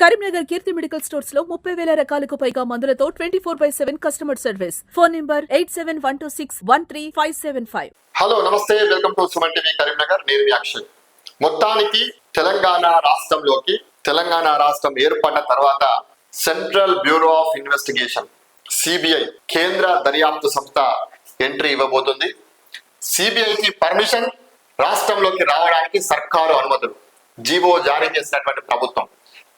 కరీంనగర్ కీర్తి medical స్టోర్స్లో ముప్పై వేల రకాలకు పైగా మందులతో twenty four by seven customer service. Phone number eight seven one two six one three five seven five. Hello నమస్తే. Welcome to Suman TV Karimnagar. నేను మీ అక్షయ్. మొత్తానికి తెలంగాణ రాష్ట్రంలోకి తెలంగాణ రాష్ట్రం ఏర్పడిన తర్వాత central bureau of investigation CBI కేంద్ర దర్యాప్తు సంస్థ ఎంట్రీ ఇవ్వబోతుంది. సిబిఐకి పర్మిషన్ రాష్ట్రంలోకి రావడానికి సర్కారు అనుమతులు జీవో జారీ చేసినటువంటి ప్రభుత్వం.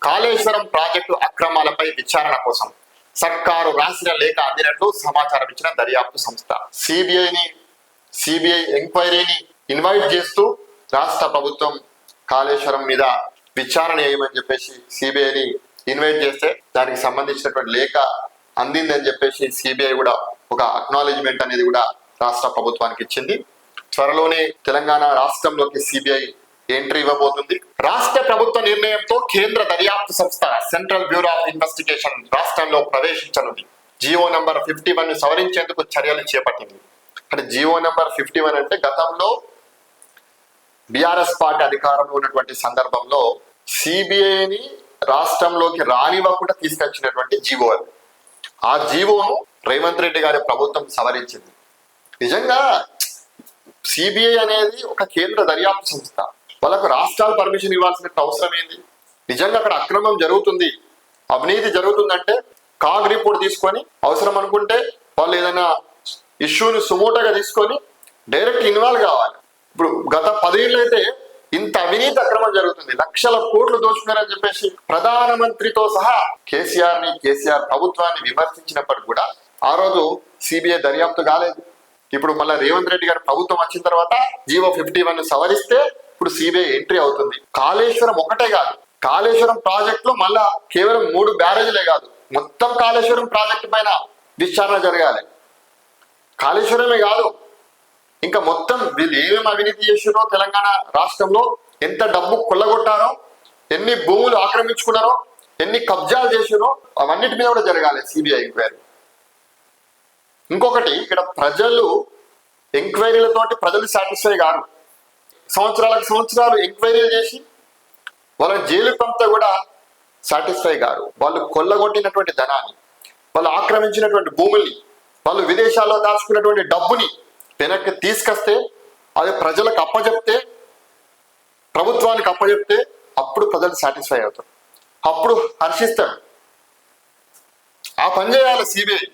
కాళేశ్వరం ప్రాజెక్టు అక్రమాలపై విచారణ కోసం సర్కారు రాసిన లేఖ అందినట్లు సమాచారం ఇచ్చిన దర్యాప్తు సంస్థ. సిబిఐని సిబిఐ ఎంక్వైరీని ఇన్వైట్ చేస్తూ రాష్ట్ర ప్రభుత్వం కాళేశ్వరం మీద విచారణ చేయమని చెప్పేసి సిబిఐని ఇన్వైట్ చేస్తే దానికి సంబంధించినటువంటి లేఖ అందిందని చెప్పేసి సిబిఐ కూడా ఒక అక్నాలెడ్జ్మెంట్ అనేది కూడా రాష్ట్ర ప్రభుత్వానికి ఇచ్చింది. త్వరలోనే తెలంగాణ రాష్ట్రంలోకి సిబిఐ ఎంట్రీ ఇవ్వబోతుంది. రాష్ట్ర ప్రభుత్వ నిర్ణయంతో కేంద్ర దర్యాప్తు సంస్థ సెంట్రల్ బ్యూరో ఆఫ్ ఇన్వెస్టిగేషన్ రాష్ట్రంలో ప్రవేశించనుంది. జియో నంబర్ ఫిఫ్టీ వన్ సవరించేందుకు చర్యలు చేపట్టింది. అంటే జియో నంబర్ ఫిఫ్టీ వన్ అంటే గతంలో బీఆర్ఎస్ పార్టీ అధికారంలో ఉన్నటువంటి సందర్భంలో సిబిఐని రాష్ట్రంలోకి రానివ్వకుండా తీసుకొచ్చినటువంటి జీవో ఆ జీవోను రేవంత్ రెడ్డి గారి ప్రభుత్వం సవరించింది. నిజంగా సిబిఐ అనేది ఒక కేంద్ర దర్యాప్తు సంస్థ. వాళ్ళకు రాష్ట్రాలు పర్మిషన్ ఇవ్వాల్సిన అవసరం ఏంది? నిజంగా అక్కడ అక్రమం జరుగుతుంది. అవినీతి జరుగుతుందంటే కాగ్ రిపోర్ట్ తీసుకొని అవసరం అనుకుంటే వాళ్ళు ఏదైనా ఇష్యూని సుమోటగా తీసుకొని డైరెక్ట్ ఇన్వాల్వ్ కావాలి. ఇప్పుడు గత పదేళ్ళు అయితే ఇంత అవినీతి అక్రమం జరుగుతుంది. లక్షల కోట్లు దోచుకున్నారని చెప్పేసి ప్రధానమంత్రితో సహా కేసీఆర్ని కేసీఆర్ ప్రభుత్వాన్ని విమర్శించినప్పటికి కూడా ఆ రోజు సిబిఐ దర్యాప్తు కాలేదు. ఇప్పుడు మళ్ళీ రేవంత్ రెడ్డి గారి ప్రభుత్వం వచ్చిన తర్వాత జీవో ఫిఫ్టీ వన్ సవరిస్తే ఇప్పుడు సిబిఐ ఎంట్రీ అవుతుంది. కాళేశ్వరం ఒకటే కాదు. కాళేశ్వరం ప్రాజెక్ట్లో మళ్ళా కేవలం మూడు బ్యారేజీలే కాదు. మొత్తం కాళేశ్వరం ప్రాజెక్టు పైన విచారణ జరగాలి. కాళేశ్వరమే కాదు. ఇంకా మొత్తం వీళ్ళు ఏమేమి అవినీతి చేసిరో తెలంగాణ రాష్ట్రంలో ఎంత డబ్బు కొల్లగొట్టారో ఎన్ని భూములు ఆక్రమించుకున్నారో ఎన్ని కబ్జాలు చేసిరో అవన్నిటి మీద కూడా జరగాలి సిబిఐ ఎంక్వైరీ ఇంకొకటి ఇక్కడ ప్రజలు ఎంక్వైరీలతోటి ప్రజలు సాటిస్ఫై కాదు సంవత్సరాలకు సంవత్సరాలు ఎంక్వైరీలు చేసి వాళ్ళ జైలు పంపితే కూడా సాటిస్ఫై గారు. వాళ్ళు కొల్లగొట్టినటువంటి ధనాన్ని వాళ్ళు ఆక్రమించినటువంటి భూముల్ని వాళ్ళు విదేశాల్లో దాచుకున్నటువంటి డబ్బుని వెనక్కి తీసుకొస్తే అది ప్రజలకు అప్పచెప్తే ప్రభుత్వానికి అప్పచెప్తే అప్పుడు ప్రజలు సాటిస్ఫై అవుతారు. అప్పుడు హర్షిస్తారు. ఆ పని చేయాలి సిబిఐ.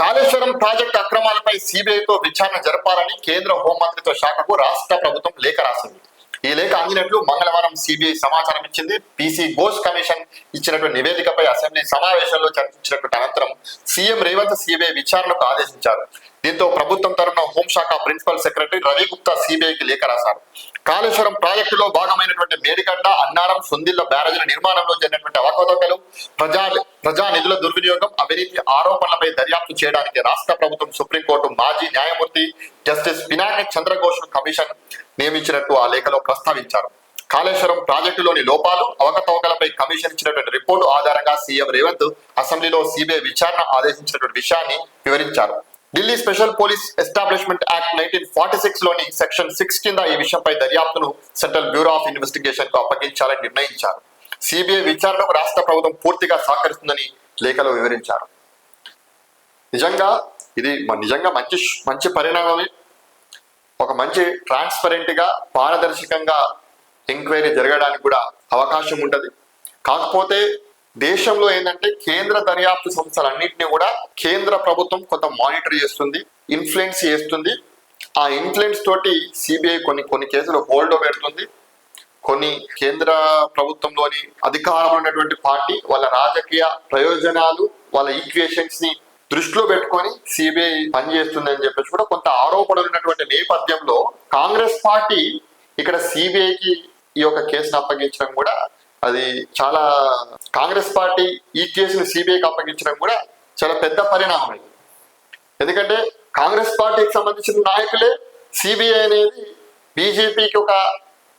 కాళేశ్వరం ప్రాజెక్టు అక్రమాలపై సిబిఐతో విచారణ జరపాలని కేంద్ర హోంమంత్రిత్వ శాఖకు రాష్ట్ర ప్రభుత్వం లేఖ రాసింది. ఈ లేఖ అందినట్లు మంగళవారం సిబిఐ సమాచారం ఇచ్చింది. పిసి ఘోష్ కమిషన్ ఇచ్చినటువంటి నివేదికపై అసెంబ్లీ సమావేశంలో చర్చించినటువంటి అనంతరం సీఎం రేవంత్ సిబిఐ విచారణకు ఆదేశించారు. దీంతో ప్రభుత్వం తరఫున హోంశాఖ ప్రిన్సిపల్ సెక్రటరీ రవి గుప్తా సిబిఐకి లేఖ రాశారు. కాళేశ్వరం ప్రాజెక్టులో భాగమైనటువంటి మేడిగడ్డ అన్నారం సుందిల్ల బ్యారేజీల నిర్మాణంలో జరిగినటువంటి అవకతవకలు ప్రజా ప్రజా నిధుల దుర్వినియోగం అవినీతి ఆరోపణలపై దర్యాప్తు చేయడానికి రాష్ట్ర ప్రభుత్వం సుప్రీంకోర్టు మాజీ న్యాయమూర్తి జస్టిస్ పినాకి చంద్రఘోష్ కమిషన్ నియమించినట్టు ఆ లేఖలో ప్రస్తావించారు. కాళేశ్వరం ప్రాజెక్టులోని లోపాలు అవకతవకలపై కమిషన్ ఇచ్చినటువంటి రిపోర్టు ఆధారంగా సీఎం రేవంత్ అసెంబ్లీలో సిబిఐ విచారణ ఆదేశించినటువంటి విషయాన్ని వివరించారు. Delhi special police establishment act nineteen forty సిక్స్లోని section six కింద ఈ విషయంపై దర్యాప్తును సెంట్రల్ బ్యూరో ఆఫ్ ఇన్వెస్టిగేషన్కు అప్పగించాలని నిర్ణయించారు. సిబిఐ విచారణకు రాష్ట్ర ప్రభుత్వం పూర్తిగా సహకరిస్తుందని లేఖలో వివరించారు. నిజంగా ఇది నిజంగా మంచి మంచి పరిణామమే ఒక మంచి ట్రాన్స్పరెంట్గా పారదర్శకంగా ఎంక్వైరీ జరగడానికి కూడా అవకాశం ఉంటుంది. కాకపోతే దేశంలో ఏంటంటే కేంద్ర దర్యాప్తు సంస్థలన్నింటినీ కూడా కేంద్ర ప్రభుత్వం కొంత మానిటర్ చేస్తుంది ఇన్ఫ్లుయెన్స్ చేస్తుంది. ఆ ఇన్ఫ్లుయెన్స్ తోటి సిబిఐ కొన్ని కొన్ని కేసులు హోల్డ్ పెడుతుంది. కొన్ని కేంద్ర ప్రభుత్వంలోని అధికారంలో ఉన్నటువంటి పార్టీ వాళ్ళ రాజకీయ ప్రయోజనాలు వాళ్ళ ఈక్వేషన్స్ని దృష్టిలో పెట్టుకొని సిబిఐ పనిచేస్తుంది అని చెప్పేసి కూడా కొంత ఆరోపణలు ఉన్నటువంటి నేపథ్యంలో కాంగ్రెస్ పార్టీ ఇక్కడ సిబిఐకి ఈ యొక్క కేసును అప్పగించడం కూడా అది చాలా కాంగ్రెస్ పార్టీ ఈ కేసును సిబిఐకి అప్పగించడం కూడా చాలా పెద్ద పరిణామం ఇది. ఎందుకంటే కాంగ్రెస్ పార్టీకి సంబంధించిన నాయకులే సిబిఐ అనేది బీజేపీకి ఒక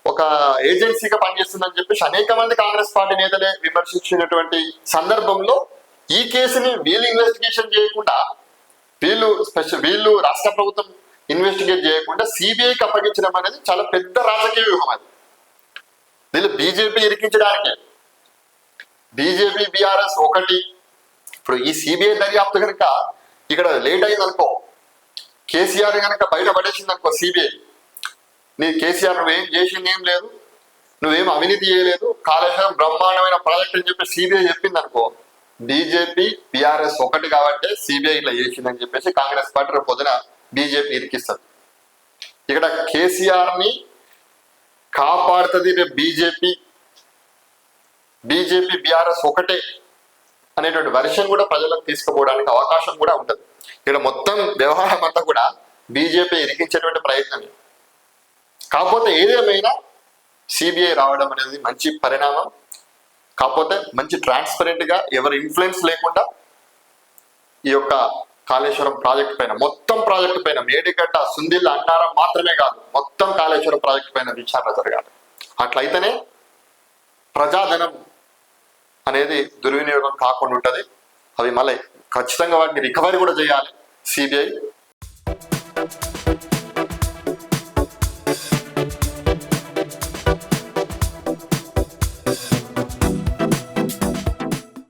ఒక ఏజెన్సీగా పనిచేస్తుందని చెప్పేసి అనేక మంది కాంగ్రెస్ పార్టీ నేతలే విమర్శించినటువంటి సందర్భంలో ఈ కేసుని వీళ్ళు ఇన్వెస్టిగేషన్ చేయకుండా వీళ్ళు స్పెషల్ వీళ్ళు రాష్ట్ర ప్రభుత్వం ఇన్వెస్టిగేట్ చేయకుండా సిబిఐకి అప్పగించడం అనేది చాలా పెద్ద రాజకీయ వ్యూహం అది. వీళ్ళు బీజేపీ ఇరికించడానికి బీజేపీ బీఆర్ఎస్ ఒకటి. ఇప్పుడు ఈ సిబిఐ దర్యాప్తు కనుక ఇక్కడ లేట్ అయింది అనుకో కేసీఆర్ కనుక బయట పడేసింది అనుకో సిబిఐ నీ కేసీఆర్ నువ్వేం చేసింది ఏం లేదు నువ్వేం అవినీతి చేయలేదు కాళేశ్వరం బ్రహ్మాండమైన ప్రాజెక్ట్ అని చెప్పి సిబిఐ చెప్పింది అనుకో బీజేపీ బీఆర్ఎస్ ఒకటి కాబట్టి సిబిఐ ఇలా చేసిందని చెప్పేసి కాంగ్రెస్ పార్టీ రేపు పొద్దున బీజేపీ ఇరికిస్తుంది. ఇక్కడ కేసీఆర్ని కాపాడుతుంది రేపు బీజేపీ. బీజేపీ బీఆర్ఎస్ ఒకటే అనేటువంటి వెర్షన్ కూడా ప్రజలకు తీసుకుపోవడానికి అవకాశం కూడా ఉంటుంది. ఇక్కడ మొత్తం వ్యవహారం అంతా కూడా బీజేపీ ఇరికించేటువంటి ప్రయత్నమే. కాకపోతే ఏదేమైనా సిబిఐ రావడం అనేది మంచి పరిణామం. కాకపోతే మంచి ట్రాన్స్పరెంట్గా ఎవరి ఇన్ఫ్లుయెన్స్ లేకుండా ఈ యొక్క కాళేశ్వరం ప్రాజెక్ట్ పైన మొత్తం ప్రాజెక్ట్ పైన మేడిగడ్డ సుందిల్ అన్నారం మాత్రమే కాదు మొత్తం కాళేశ్వరం ప్రాజెక్ట్ పైన విచారణ జరగాలి. అట్లయితేనే ప్రజాధనం అనేది దుర్వినియోగం కాకుండా ఉంటుంది. అవి మళ్ళీ ఖచ్చితంగా వాటిని రికవరీ కూడా చేయాలి. సిబిఐ